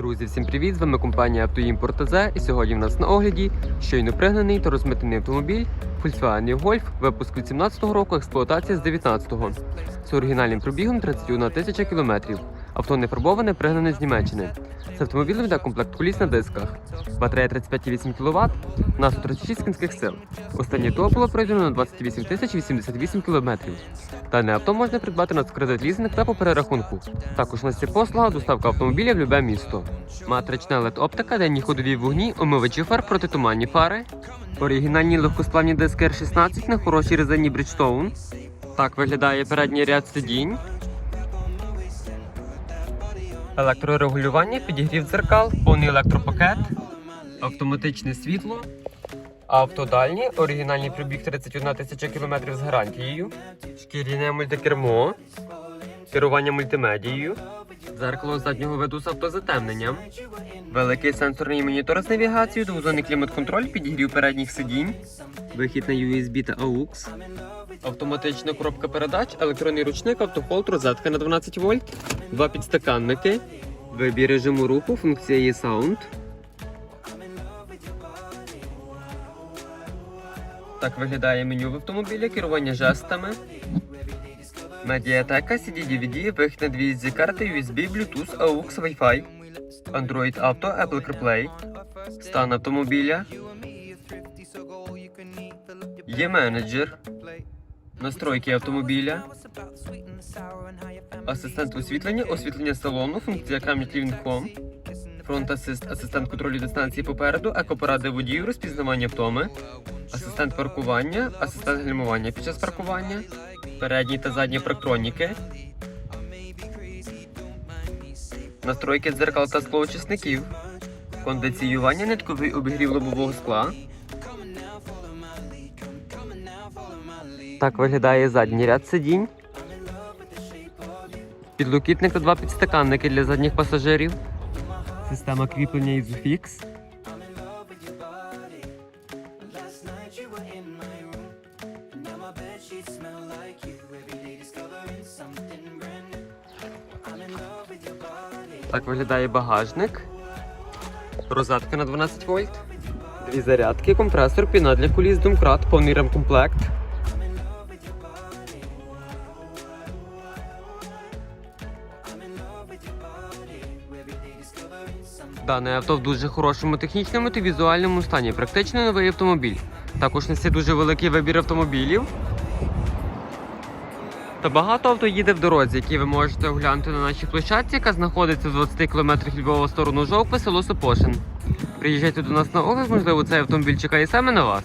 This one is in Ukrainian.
Друзі, всім привіт! З вами компанія «Автоімпорт ТЗ» і сьогодні в нас на огляді щойно пригнаний та розмитнений автомобіль Volkswagen Golf, випуск від 17 року, експлуатація з 19-го. З оригінальним пробігом 31 тисяча кілометрів. Авто не фарбоване, пригнане з Німеччини. З автомобілем йде комплект коліс на дисках. Батарея 35,8 кВт, на 136 кінських сил. Останнє було пройдено на 28 тисяч 88 кілометрів. Дане авто можна придбати на кредит лізинг та по перерахунку. Також у нас є послуга доставка автомобіля в любе місто. Матрична LED оптика, денні ходові вогні, омивачі фар, протитуманні фари, оригінальні легкосплавні диски R16 на хорошій резині Bridgestone. Так виглядає передній ряд сидінь. Електрорегулювання, підігрів дзеркал, повний електропакет, автоматичне світло, автодальні, оригінальний пробіг 31 тисяча кілометрів з гарантією, шкіряне мультикермо, керування мультимедією, дзеркало заднього виду з автозатемненням, великий сенсорний монітор з навігацією, двозонний клімат-контроль, підігрів передніх сидінь, вихід на USB та AUX, автоматична коробка передач, електронний ручник, автохолд, розетка на 12 вольт, два підстаканники, вибір режиму руху, функція є Sound. Так виглядає меню в автомобілі, керування жестами. Медіатека, CD-DVD, вихід на дві SD карти, USB, Bluetooth, AUX, Wi-Fi, Android Auto, Apple CarPlay, стан автомобіля. Є менеджер, настройки автомобіля, асистент освітлення, освітлення салону, функція Clean Home, фронт асист, асистент контролю дистанції попереду, екопоради водію, розпізнавання втоми, асистент паркування, асистент гальмування під час паркування, передні та задні парктроніки, настройки дзеркал та склоочисників, кондиціювання, нитковий обігрів лобового скла. Так виглядає задній ряд сидінь. Підлокітник та два підстаканники для задніх пасажирів. Система кріплення Isofix. Так виглядає багажник. Розетка на 12 вольт. Дві зарядки, компресор, піна для куліс, домкрат, повний ремкомплект. Дане авто в дуже хорошому технічному та візуальному стані. Практично новий автомобіль. Також несе дуже великий вибір автомобілів. Та багато авто їде в дорозі, які ви можете оглянути на нашій площадці, яка знаходиться в 20 км Львова сторону Жовкви, село Сопошин. Приїжджайте до нас на огляд, можливо, цей автомобіль чекає саме на вас.